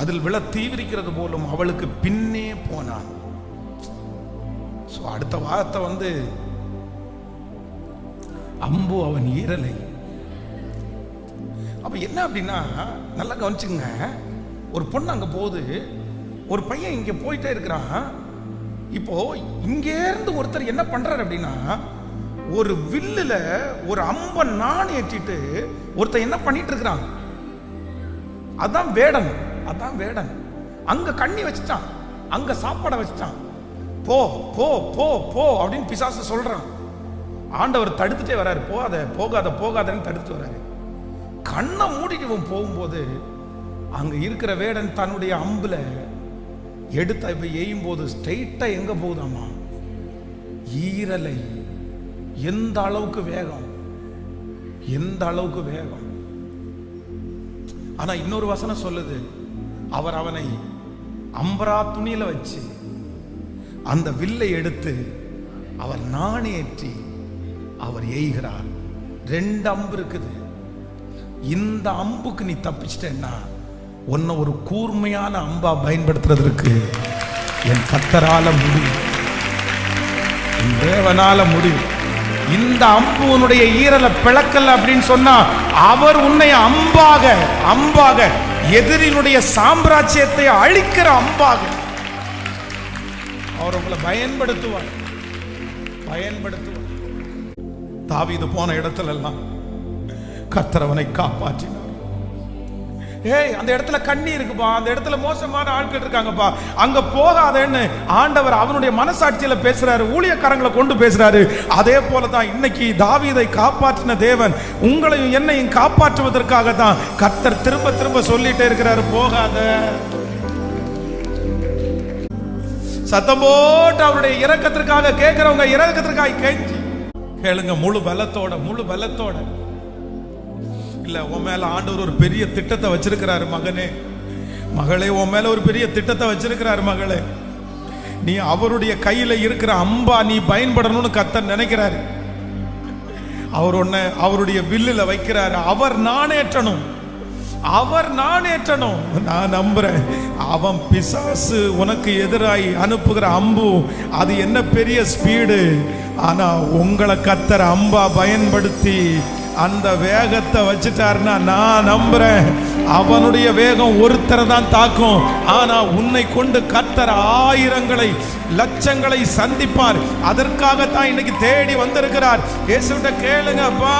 அதில் விழ தீவிரிக்கிறது போலும் அவளுக்கு பின்னே போனான். ஸோ அடுத்த வார்த்தை வந்து அம்பு அவன் ஈரலை அப்ப என்ன அப்படின்னா நல்லா கவனிச்சுங்க ஒரு பொண்ணு அங்க போகுது ஒரு பையன் இங்க போயிட்டே இருக்கிறான். இப்போ இங்கே இருந்து ஒருத்தர் என்ன பண்றாரு அப்படின்னா ஒரு வில்லுல ஒரு அம்ப நான் ஏற்றிட்டு ஒருத்தன் என்ன பண்ணிட்டு இருக்கிறான்? அதான் வேடன். அதான் வேடன். அங்க கண்ணி வச்சுட்டான். அங்க சாப்பாடை வச்சுட்டான். போ போ போ போ அப்படின்னு பிசாசு சொல்றான். ஆண்டவர் தடுத்துட்டே வராரு. போகாத போகாத போகாதன்னு தடுத்து வராரு. கண்ணை மூடிக்கவும் போகும்போது அங்க இருக்கிற வேடன் தன்னுடைய அம்புல எடுத்த இப்ப எய்யும் போது ஸ்ட்ரெயிட்டா எங்க போகுதாமா? ஈரலை. எந்த அளவுக்கு வேகம்? எந்த அளவுக்கு வேகம்? ஆனா இன்னொரு வசனம் சொல்லுது. அவர் அவனை அம்பரா துணியில வச்சு அந்த வில்லை எடுத்து அவர் நாணேற்றி அவர் எய்கிறார். ரெண்டு அம்பு இருக்குது. இந்த அம்புக்கு நீ தப்பிச்சிட்டேன்னா உன்னை ஒரு கூர்மையான அம்பா பயன்படுத்துறதற்கு என் கத்தரால முடியும் என் தேவனால முடியும் இந்த அம்பு உன்னுடைய ஈரலை பிளக்கல அப்படின்னு சொன்னா அவர் உன்னை அம்பாக அம்பாக எதிரினுடைய சாம்ராஜ்யத்தை அழிக்கிற அம்பாக. அவர் உங்களை பயன்படுத்துவார். பயன்படுத்துவார். தாவிது போன இடத்துல எல்லாம் கத்தரவனை காப்பாற்றினார். ஏய் அந்த இடத்துல கண்ணி இருக்குப்பா. அந்த இடத்துல மோசமான ஆட்கள் இருக்காங்கப்பா. அங்க போகாதேன்னு ஆண்டவர் அவனுடைய மனசாட்சியில பேசுறாரு ஊழியக்காரங்களை கொண்டு பேசுறாரு. அதே போல தான் இன்னைக்கு தாவீதை காப்பாற்றின தேவன் உங்களையும் என்னையும் காப்பாற்றுவதற்காக தான் கத்தர் திரும்ப திரும்ப சொல்லிட்டே இருக்கிறாரு. போகாத. சத்தம் போட்டு அவருடைய இரக்கத்திற்காக கேட்கிறவங்க இறக்கத்திற்காக கேட்சி கேளுங்க முழு பலத்தோட முழு பலத்தோட. இல்ல உன் மேல ஆண்டவர் ஒரு பெரிய திட்டத்தை வச்சிருக்கிறாரு மகனே. மகளே உன் மேல ஒரு பெரிய திட்டத்தை வச்சிருக்கிறாரு மகளே. நீ அவருடைய கையில இருக்கிற அம்பா நீ பயன்படணும்னு கத்த நினைக்கிறாரு. அவர் உன்னை அவருடைய வில்லுல வைக்கிறாரு. அவர் நாணேற்றணும் அவர் நாணேற்றணும் நான் நம்புறேன். அவன் பிசாசு உனக்கு எதிராய் அனுப்புகிற அம்பு அது என்ன பெரிய ஸ்பீடு. ஆனா உங்களை கத்தர் அம்பா பயன்படுத்தி அந்த வேகத்தை வச்சுட்டாருன்னா நான் நம்புறேன். அவனுடைய வேகம் ஒருத்தரை தான் தாக்கும். ஆனா உன்னை கொண்டு கத்தர் ஆயிரங்களை லட்சங்களை சந்திப்பார். அதற்காகத்தான் இன்னைக்கு தேடி வந்திருக்கிறார். இயேசுகிட்ட கேளுங்க அப்பா